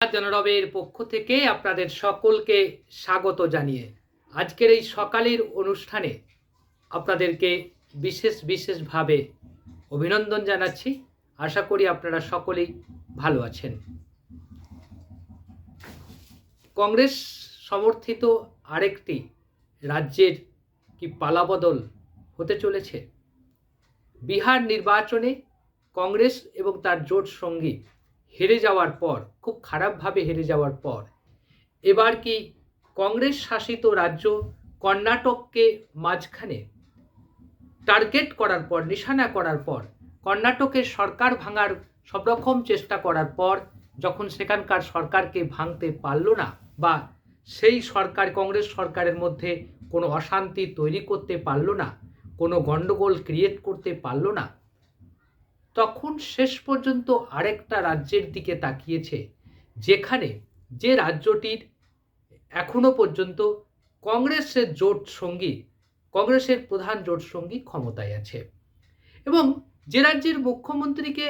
জনরবের পক্ষ থেকে আপনাদের সকলকে স্বাগত জানিয়ে আজকের এই সকালের অনুষ্ঠানে আপনাদেরকে বিশেষ বিশেষভাবে অভিনন্দন জানাচ্ছি। আশা করি আপনারা সকলেই ভালো আছেন। কংগ্রেস সমর্থিত আরেকটি রাজ্যের কি পালাবদল হতে চলেছে? বিহার নির্বাচনে কংগ্রেস এবং তার জোট সঙ্গী হেরে যাওয়ার পর, খুব খারাপভাবে হেরে যাওয়ার পর, এবার কি কংগ্রেস শাসিত রাজ্য কর্ণাটককে মাঝখানে টার্গেট করার পর, নিশানা করার পর, কর্ণাটকের সরকার ভাঙার সব রকম চেষ্টা করার পর, যখন সেখানকার সরকারকে ভাঙতে পারল না বা সেই সরকার, কংগ্রেস সরকারের মধ্যে কোনো অশান্তি তৈরি করতে পারল না, কোনো গণ্ডগোল ক্রিয়েট করতে পারল না তখন শেষ পর্যন্ত আরেকটা রাজ্যের দিকে তাকিয়েছে, যেখানে যে রাজ্যটির এখনও পর্যন্ত কংগ্রেসের জোট সঙ্গী, কংগ্রেসের প্রধান জোট সঙ্গী ক্ষমতায় আছে। এবং যে রাজ্যের মুখ্যমন্ত্রীকে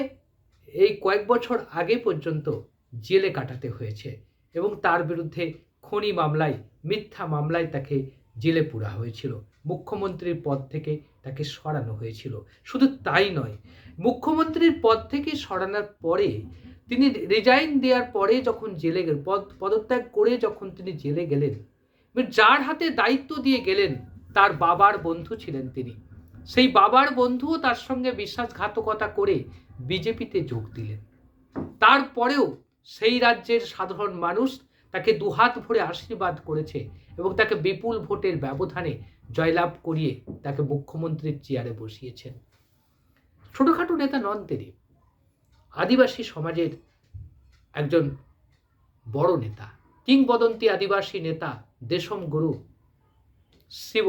এই কয়েক বছর আগে পর্যন্ত জেলে কাটাতে হয়েছে এবং তার বিরুদ্ধে খনি মামলায়, মিথ্যা মামলায় তাকে জেলে পুরা হয়েছিল। মুখ্যমন্ত্রীর পদ থেকে তাকে সরানো হয়েছিল। শুধু তাই নয়, মুখ্যমন্ত্রীর পদ থেকে সরানোর পরে তিনি রিজাইন দেওয়ার পরে যখন জেলে গেলেন, পদ, পদত্যাগ করে যখন তিনি জেলে গেলেন যার হাতে দায়িত্ব দিয়ে গেলেন, তার বাবার বন্ধু ছিলেন তিনি। সেই বাবার বন্ধুও তার সঙ্গে বিশ্বাসঘাতকতা করে বিজেপিতে যোগ দিলেন। তারপরেও সেই রাজ্যের সাধারণ মানুষ তাকে দুহাত ভরে আশীর্বাদ করেছে এবং তাকে বিপুল ভোটের ব্যবধানে জয়লাভ করিয়ে তাকে মুখ্যমন্ত্রীর চেয়ারে বসিয়েছেন। ছোটোখাটো নেতা নন তিনি। আদিবাসী সমাজের একজন বড় নেতা, কিংবদন্তি আদিবাসী নেতা দেশম গুরু শিব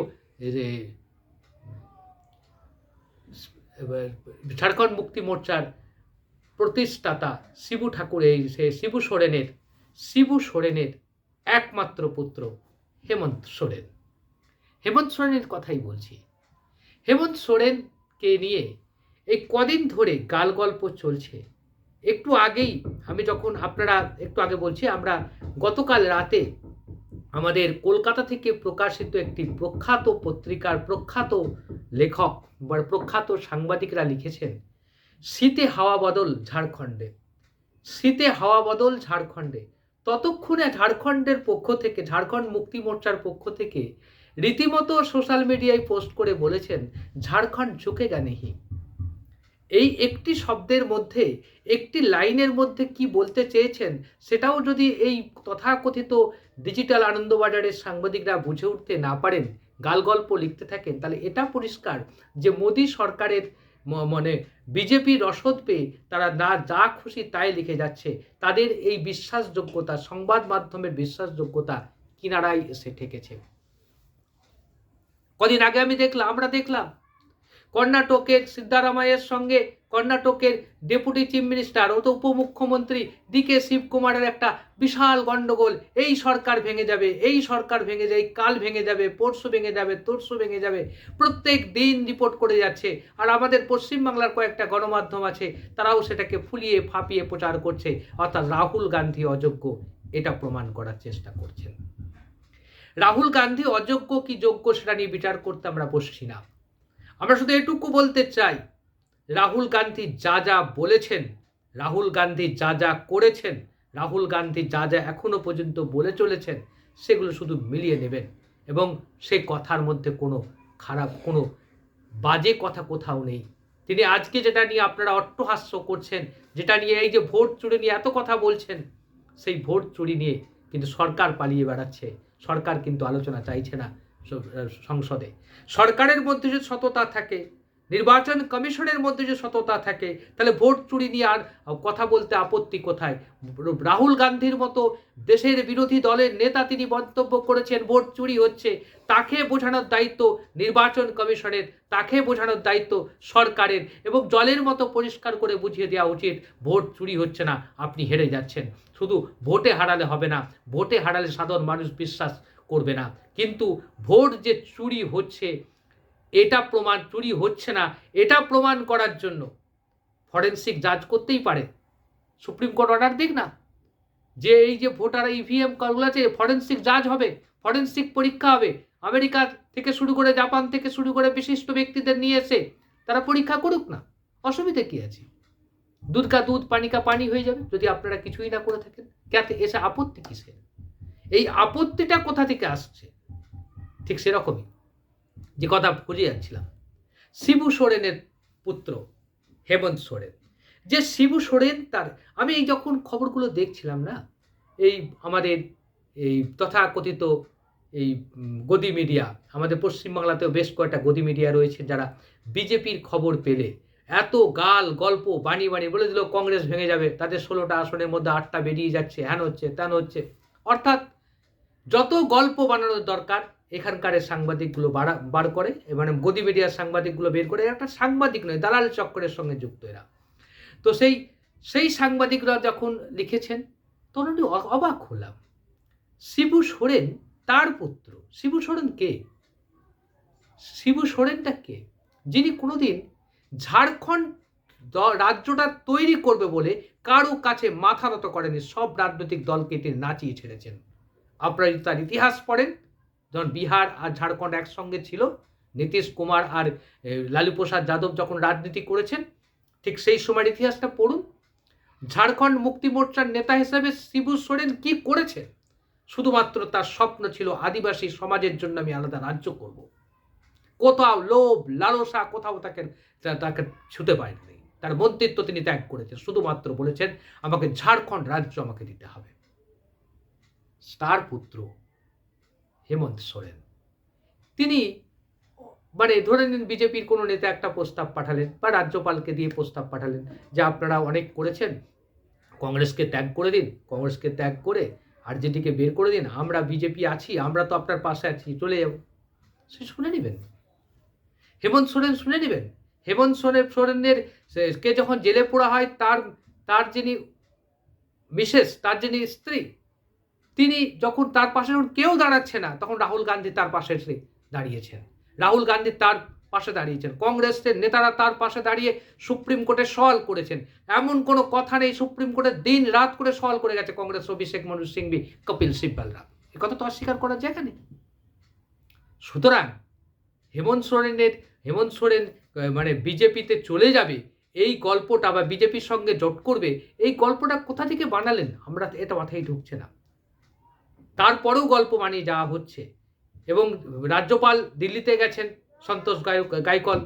ঝাড়খণ্ড মুক্তি মোর্চার প্রতিষ্ঠাতা শিবু ঠাকুর, এই সে শিবু সোরেনের শিবু সোরেনের একমাত্র পুত্র হেমন্ত সোরেন। হেমন্ত সোরেনের কথাই বলছি। হেমন্ত সোরেনকে নিয়ে এই কদিন ধরে গাল গল্প চলছে। একটু আগেই আমি যখন আপনারা একটু আগে বলছি, আমরা গতকাল রাতে আমাদের কলকাতা থেকে প্রকাশিত একটি প্রখ্যাত পত্রিকার প্রখ্যাত লেখক বা প্রখ্যাত সাংবাদিকরা লিখেছেন শীতে হাওয়া বদল ঝাড়খণ্ডে। শীতে হাওয়া বদল ঝাড়খণ্ডে। ততক্ষণে ঝাড়খণ্ডের পক্ষ থেকে, ঝাড়খণ্ড মুক্তি মোর্চার পক্ষ থেকে রীতিমতো সোশ্যাল মিডিয়ায় পোস্ট করে বলেছেন, ঝাড়খণ্ড ঝুঁকে গানেহি। এই একটি শব্দের মধ্যে, একটি লাইনের মধ্যে কি বলতে চেয়েছেন, সেটাও যদি এই তথাকথিত ডিজিটাল আনন্দবাজারের সাংবাদিকরা বুঝে উঠতে না পারেন, গালগল্প লিখতে থাকেন, তাহলে এটা পরিষ্কার যে মোদী সরকারের মানে বিজেপি রসদ পেয়ে তারা না যা খুশি তাই লিখে যাচ্ছে। তাদের এই বিশ্বাসযোগ্যতা, সংবাদ মাধ্যমের বিশ্বাসযোগ্যতা কিনারায় এসে ঠেকেছে। কদিন আগে আমি দেখলাম, আমরা দেখলাম কর্ণাটকের সিদ্ধারামাইয়ের সঙ্গে কর্ণাটকের ডেপুটি চিফ মিনিস্টার ও তো উপমুখ্যমন্ত্রী ডি কে শিবকুমারের একটা বিশাল গন্ডগোল এই সরকার ভেঙে যাবে, এই সরকার ভেঙে যায় কাল ভেঙে যাবে, পরশু ভেঙে যাবে, তরশু ভেঙে যাবে। প্রত্যেক দিন রিপোর্ট করে যাচ্ছে। আর আমাদের পশ্চিমবাংলার কয়েকটা গণমাধ্যম আছে, তারাও সেটাকে ফুলিয়ে ফাঁপিয়ে প্রচার করছে। অর্থাৎ রাহুল গান্ধী অযোগ্য, এটা প্রমাণ করার চেষ্টা করছেন। রাহুল গান্ধী অযোগ্য কি যোগ্য সেটা নিয়ে বিচার করতে আমরা বসছি না। আমরা শুধু এটুকু বলতে চাই, রাহুল গান্ধী যা যা বলেছেন, রাহুল গান্ধী যা যা করেছেন, রাহুল গান্ধী যা যা এখনও পর্যন্ত বলে চলেছেন, সেগুলো শুধু মিলিয়ে নেবেন। এবং সেই কথার মধ্যে কোনো খারাপ, কোনো বাজে কথা কোথাও নেই। তিনি আজকে যেটা নিয়ে আপনারা অট্টহাস্য করছেন, যেটা নিয়ে এই যে ভোট চুরি নিয়ে এত কথা বলছেন, সেই ভোট চুরি নিয়ে কিন্তু সরকার পালিয়ে বেড়াচ্ছে। সরকার কিন্তু আলোচনা চাইছে না। স- সংসদে। সরকারের মধ্যে যদি সততা থাকে, নির্বাচন কমিশনের মধ্যে যে সততা থাকে, তাহলে ভোট চুরি নিয়ে আর কথা বলতে আপত্তি কোথায়? রাহুল গান্ধীর মতো দেশের বিরোধী দলের নেতা তিনি মন্তব্য করেছেন, ভোট চুরি হচ্ছে, তাকে বোঝানোর দায়িত্ব নির্বাচন কমিশনের, তাকে বোঝানোর দায়িত্ব সরকারের এবং জলের মতো পরিষ্কার করে বুঝিয়ে দেওয়া উচিত, ভোট চুরি হচ্ছে না, আপনি হেরে যাচ্ছেন। শুধু ভোটে হারালে হবে না, ভোটে হারালে সাধারণ মানুষ বিশ্বাস করবে না। কিন্তু ভোট যে চুরি হচ্ছে, এটা প্রমাণ, চুরি হচ্ছে না, এটা প্রমাণ করার জন্য ফরেন্সিক জাজ করতেই পারে। সুপ্রিম কোর্ট অর্ডার দিক না। যে এই যে ভোটার ইভিএম করগুলো আছে, ফরেন্সিক জাজ হবে, ফরেন্সিক পরীক্ষা হবে। আমেরিকা থেকে শুরু করে জাপান থেকে শুরু করে বিশিষ্ট ব্যক্তিদের নিয়ে এসে তারা পরীক্ষা করুক না। অসুবিধা কি আছে? দুধ কা দুধ, পানি কা পানি হয়ে যাবে, যদি আপনারা কিছুই না করে থাকেন। যাতে এসে আপত্তি কিসের? এই আপত্তিটা কোথা থেকে আসছে? ঠিক সেরকমই। যে কথা খুঁজে যাচ্ছিলাম। শিবু সোরেনের পুত্র, হেমন্ত সোরেন। যে শিবু সোরেন তার, আমি এই যখন খবরগুলো দেখছিলাম না, এই আমাদের এই তথাকথিত এই গদি মিডিয়া, আমাদের পশ্চিমবাংলাতেও বেশ কয়েকটা গদি মিডিয়া রয়েছে যারা বিজেপির খবর পেলে, এত গাল, গল্প, বাণী বাণী বলে দিল, কংগ্রেস ভেঙে যাবে, তাদের ষোলোটা আসনের মধ্যে আটটা বেরিয়ে যাচ্ছে, হ্যান হচ্ছে, ত্যান হচ্ছে। অর্থাৎ যত গল্প বানানোর দরকার, এখানকার সাংবাদিকগুলো বার করে মানে গদি মিডিয়ার সাংবাদিকগুলো বের করে, একটা সাংবাদিক নয়, দালাল চক্করের সঙ্গে যুক্ত এরা। তো সেই সেই সাংবাদিকরা যখন লিখেছেন, তখন অবাক হলাম। শিবু সোরেন তার পুত্র। শিবু সোরেন কে? শিবু সোরেনটা কে? যিনি কোনোদিন ঝাড়খণ্ড রাজ্যটা তৈরি করবে বলে কারও কাছে মাথা নত করেনি, সব রাজনৈতিক দলকে তিনি নাচিয়ে ছেড়েছেন। আপনারা যদি তার ইতিহাস পড়েন। যখন বিহার আর ঝাড়খণ্ড একসঙ্গে ছিল, নীতিশ কুমার আর লালু প্রসাদ যাদব যখন রাজনীতি করেছেন, ঠিক সেই সময়ের ইতিহাসটা পড়ুন। ঝাড়খণ্ড মুক্তি মোর্চার নেতা হিসেবে শিবু সোরেন কি করেছে? শুধুমাত্র তার স্বপ্ন ছিল আদিবাসী সমাজের জন্য আমি আলাদা রাজ্য করব। কোথাও লোভ, লালসা, কোথাও তাকে তাকে ছুতে পারেনি তার মন্ত্রিত্ব তিনি ত্যাগ করেছেন। শুধুমাত্র বলেছেন, আমাকে ঝাড়খণ্ড রাজ্য আমাকে দিতে হবে। তার পুত্র হেমন্ত সোরেন। তিনি মানে ধরে নিন বিজেপির কোনো নেতা একটা প্রস্তাব পাঠালেন বা রাজ্যপালকে দিয়ে প্রস্তাব পাঠালেন যে আপনারা অনেক করেছেন, কংগ্রেসকে ত্যাগ করে দিন, কংগ্রেসকে ত্যাগ করে আরজেডিকে বের করে দিন, আমরা বিজেপি আছি, আমরা তো আপনার পাশে আছি, চলে যাব সে শুনে নেবেন? হেমন্ত সোরেন শুনে নেবেন? হেমন্ত সোরেন সোরেনের কে যখন জেলে পোড়া হয়, তার তার যিনি মিসেস, তার যিনি স্ত্রী তিনি যখন তার পাশে যখন কেউ দাঁড়াচ্ছে না, তখন রাহুল গান্ধী তার পাশে এসে দাঁড়িয়েছেন। রাহুল গান্ধী তার পাশে দাঁড়িয়েছেন। কংগ্রেসের নেতারা তার পাশে দাঁড়িয়ে সুপ্রিম কোর্টে সওয়াল করেছেন। এমন কোনো কথা নেই, সুপ্রিম কোর্টে দিন রাত করে সওয়াল করে গেছে কংগ্রেস অভিষেক মনু সিংভি, কপিল সিব্বালরা এ কথা তো অস্বীকার করার জায়গা নেই। সুতরাং হেমন্ত সোরেনের, হেমন্ত সোরেন মানে বিজেপিতে চলে যাবে, এই গল্পটা বা বিজেপির সঙ্গে জোট করবে, এই গল্পটা কোথা থেকে বানালেন? আমরা এটা মাথায় ঢুকছে না। তারপরেও গল্প বানিয়ে যাওয়া হচ্ছে। এবং রাজ্যপাল দিল্লিতে গেছেন সন্তোষ গায়ক গায়কল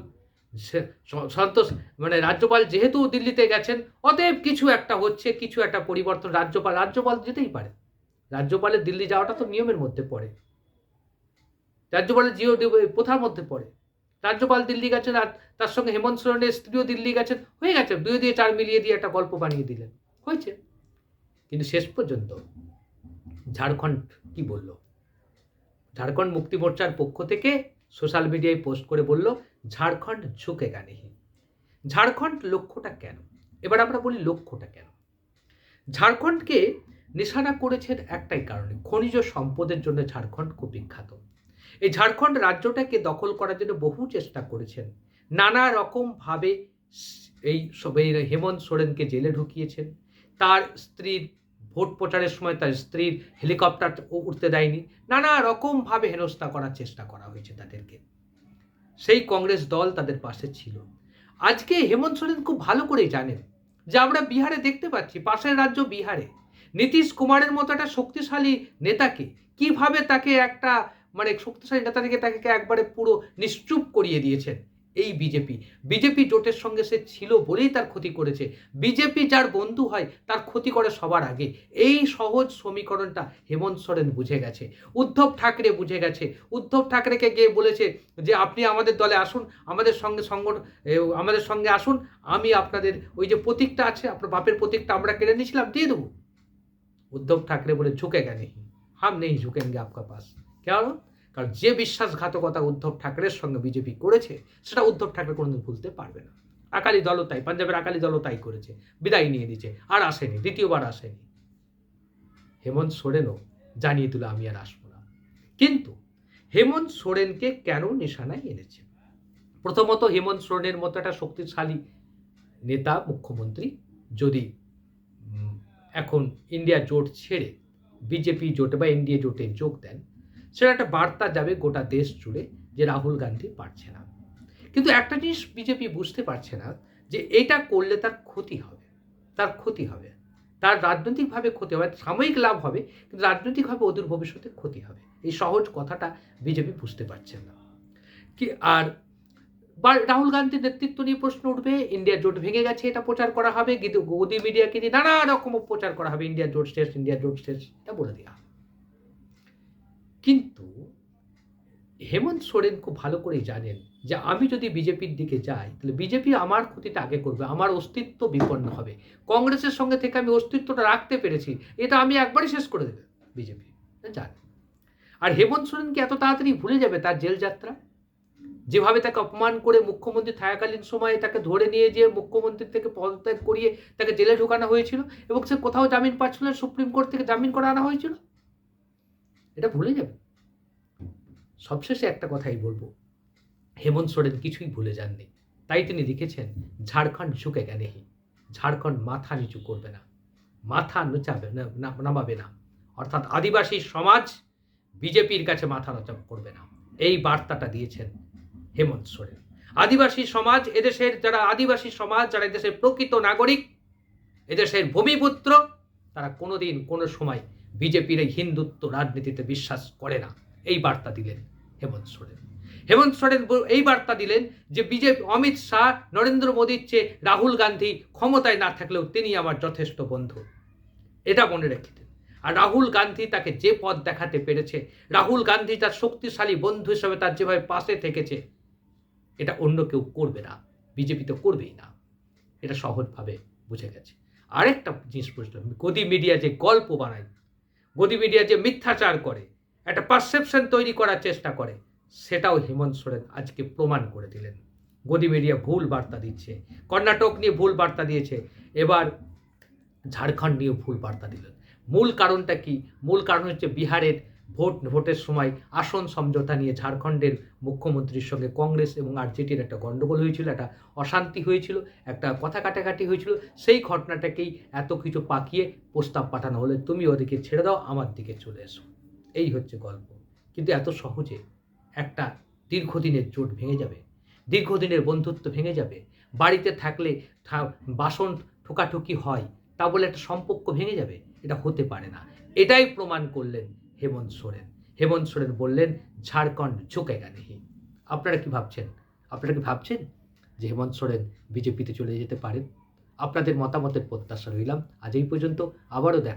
সন্তোষ মানে রাজ্যপাল যেহেতু দিল্লিতে গেছেন, অতএব কিছু একটা হচ্ছে, কিছু একটা পরিবর্তন রাজ্যপাল রাজ্যপাল যেতেই পারে। রাজ্যপালের দিল্লি যাওয়াটা তো নিয়মের মধ্যে পড়ে। রাজ্যপালের জিও প্রথার মধ্যে পড়ে। রাজ্যপাল দিল্লি গেছেন আর তার সঙ্গে হেমন্ত সোরেনের স্ত্রীও দিল্লি গেছেন। হয়ে গেছে দুই দিয়ে চার মিলিয়ে দিয়ে একটা গল্প বানিয়ে দিলেন। হয়েছে। কিন্তু শেষ পর্যন্ত ঝাড়খণ্ড, কি বলল? ঝাড়খণ্ড মুক্তি মোর্চার পক্ষ থেকে সোশ্যাল মিডিয়ায় পোস্ট করে বলল, ঝাড়খণ্ড ঝুঁকে গানেহি ঝাড়খণ্ড লক্ষ্যটা কেন? এবার আমরা বলি লক্ষ্যটা কেন? ঝাড়খণ্ডকে নিশানা করেছেন একটাই কারণে, খনিজ সম্পদের জন্য ঝাড়খণ্ড খুব বিখ্যাত এই ঝাড়খণ্ড রাজ্যটাকে দখল করার জন্য বহু চেষ্টা করেছেন। নানা রকমভাবে এই সব এই হেমন্ত সোরেনকে জেলে ঢুকিয়েছেন। তার স্ত্রীর ভোট প্রচারের সময় তার স্ত্রীর হেলিকপ্টার উঠতে দেয়নি। নানা রকমভাবে হেনস্থা করার চেষ্টা করা হয়েছে তাদেরকে। সেই কংগ্রেস দল তাদের পাশে ছিল। আজকে হেমন্ত সোরেন খুব ভালো করেই জানেন যে আমরা বিহারে দেখতে পাচ্ছি, পাশের রাজ্য বিহারে, নীতিশ কুমারের মতো একটা শক্তিশালী নেতাকে কীভাবে তাকে একটা মানে শক্তিশালী নেতা থেকে তাকে একবারে পুরো নিশ্চুপ করিয়ে দিয়েছেন। এই বিজেপি বিজেপি জোটের সঙ্গে সে ছিল বলেই তার ক্ষতি করেছে। বিজেপি যার বন্ধু হয়, তার ক্ষতি করে সবার আগে। এই সহজ সমীকরণটা হেমন্ত সোরেন বুঝে গেছে। উদ্ধব ঠাকরে বুঝে গেছে। উদ্ধব ঠাকরেকে গিয়ে বলেছে যে, আপনি আমাদের দলে আসুন, আমাদের সঙ্গে সংগঠন আমাদের সঙ্গে আসুন। আমি আপনাদের ওই যে প্রতীকটা আছে, আপনার বাপের প্রতীকটা আমরা কেড়ে নিয়েছিলাম, দিয়ে দেবো। উদ্ধব ঠাকরে বলে, ঝুঁকে গেলে হাম নেই, ঝুঁকেনগে আপকা পাস। কেন কারণ যে বিশ্বাসঘাতকতা উদ্ধব ঠাকরের সঙ্গে বিজেপি করেছে, সেটা উদ্ধব ঠাকরে কোনোদিন ভুলতে পারবে না। আকালি দলও তাই, পাঞ্জাবের আকালি দলও তাই করেছে, বিদায় নিয়ে দিয়েছে আর আসেনি, দ্বিতীয়বার আসেনি। হেমন্ত সোরেনও জানিয়ে দিল, আমি আর আসব না। কিন্তু হেমন্ত সোরেনকে কেন নিশানায় এনেছে? প্রথমত হেমন্ত সোরেনের মতো একটা শক্তিশালী নেতা, মুখ্যমন্ত্রী, যদি এখন ইন্ডিয়া জোট ছেড়ে, বিজেপি জোটে বা এনডিএ জোটে যোগ দেন সেটা একটা বার্তা যাবে গোটা দেশ জুড়ে যে রাহুল গান্ধী পারছে না। কিন্তু একটা জিনিস বিজেপি বুঝতে পারছে না যে এটা করলে তার ক্ষতি হবে, তার ক্ষতি হবে। তার রাজনৈতিকভাবে ক্ষতি হবে, সাময়িক লাভ হবে, কিন্তু রাজনৈতিকভাবে অদূর ভবিষ্যতে ক্ষতি হবে। এই সহজ কথাটা বিজেপি বুঝতে পারছে না। কি আর রাহুল গান্ধীর নেতৃত্ব নিয়ে প্রশ্ন উঠবে, ইন্ডিয়া জোট ভেঙে গেছে, এটা প্রচার করা হবে, কিন্তু গদি মিডিয়াকে দিয়ে নানা রকম প্রচার করা হবে, ইন্ডিয়া জোট শেষ, ইন্ডিয়া জোট শেষ, এটা বলে দেওয়া। কিন্তু হেমন্ত সোরেন খুব ভালো করেই জানেন যে আমি যদি বিজেপির দিকে যাই, তাহলে বিজেপি আমার ক্ষতিটা আগে করবে, আমার অস্তিত্ব বিপন্ন হবে। কংগ্রেসের সঙ্গে থেকে আমি অস্তিত্বটা রাখতে পেরেছি, এটা আমি একবারই শেষ করে দেবে বিজেপি। জানে। আর হেমন্ত সোরেন কি এত তাড়াতাড়ি ভুলে যাবে তার জেল যাত্রা? যেভাবে তাকে অপমান করে মুখ্যমন্ত্রী থাকাকালীন সময়ে তাকে ধরে নিয়ে যেয়ে মুখ্যমন্ত্রী থেকে পদত্যাগ করিয়ে তাকে জেলে ঢোকানো হয়েছিল, এবং সে কোথাও জামিন পাচ্ছিল সুপ্রিম কোর্ট থেকে জামিন করে আনা হয়েছিল? এটা ভুলে যাবে। সবশেষে একটা কথাই বলব। হেমন্ত সোরেন কিছুই ভুলে যাননি। তাই তিনি লিখেছেন, ঝাড়খণ্ড ঝুঁকে জ্ঞানেহি ঝাড়খণ্ড মাথা নিচু করবে না। মাথা নোচাবে নামাবে না। অর্থাৎ আদিবাসী সমাজ বিজেপির কাছে মাথা নচা করবে না। এই বার্তাটা দিয়েছেন হেমন্ত সোরেন। আদিবাসী সমাজ এদেশের, যারা আদিবাসী সমাজ, যারা এদেশের প্রকৃত নাগরিক, এদেশের ভূমিপুত্র, তারা কোনোদিন কোনো সময় বিজেপির এই হিন্দুত্ব রাজনীতিতে বিশ্বাস করে না। এই বার্তা দিলেন হেমন্ত সোরেন। হেমন্ত সোরেন এই বার্তা দিলেন যে বিজেপি, অমিত শাহ, নরেন্দ্র মোদীর চেয়ে রাহুল গান্ধী ক্ষমতায় না থাকলেও তিনি আমার যথেষ্ট বন্ধু। এটা মনে রেখেছেন। আর রাহুল গান্ধী তাকে যে পথ দেখাতে পেরেছে, রাহুল গান্ধী তার শক্তিশালী বন্ধু হিসেবে তার যেভাবে পাশে থেকেছে, এটা অন্য কেউ করবে না। বিজেপি তো করবেই না। এটা সহজভাবে বুঝে গেছে। আরেকটা জিনিস বুঝলাম গদি মিডিয়া যে গল্প বানায় গদি মিডিয়া যে মিথ্যাচার করে, একটা পারসেপশন তৈরি করার চেষ্টা করে, সেটাও হেমন্ত সোরেন আজকে প্রমাণ করে দিলেন। গদি মিডিয়া ভুল বার্তা দিচ্ছে, কর্ণাটক নিয়ে ভুল বার্তা দিয়েছে, এবার ঝাড়খণ্ড নিয়ে ভুল বার্তা দিলেন। মূল কারণটা কি? মূল কারণ হচ্ছে বিহারের ভোট, ভোটের সময় আসন সমঝোতা নিয়ে ঝাড়খণ্ডের মুখ্যমন্ত্রীর সঙ্গে কংগ্রেস এবং আরজেডির একটা গণ্ডগোল হয়েছিল, একটা অশান্তি হয়েছিল, একটা কথা কাটাকাটি হয়েছিল, সেই ঘটনাটাকেই এত কিছু পাকিয়ে প্রস্তাব পাঠানো হলে। তুমি ওদিকে ছেড়ে দাও, আমার দিকে চলে এসো। এই হচ্ছে গল্প। কিন্তু এত সহজে একটা দীর্ঘদিনের জোট ভেঙে যাবে, দীর্ঘদিনের বন্ধুত্ব ভেঙে যাবে, বাড়িতে থাকলে বাসন ঠোকাঠুকি হয়, তা বলে একটা সম্পর্ক ভেঙে যাবে, এটা হতে পারে না। এটাই প্রমাণ করলেন হেমন্ত সোরেন। হেমন্ত সোরেন বললেন, ঝাড়খণ্ড ঝুঁকে গেনেহি আপনারা কি ভাবছেন? আপনারা কি ভাবছেন যে হেমন্ত সোরেন বিজেপিতে চলে যেতে পারেন? আপনাদের মতামতের প্রত্যাশা রইলাম। আজ এই পর্যন্ত। আবারও দেখা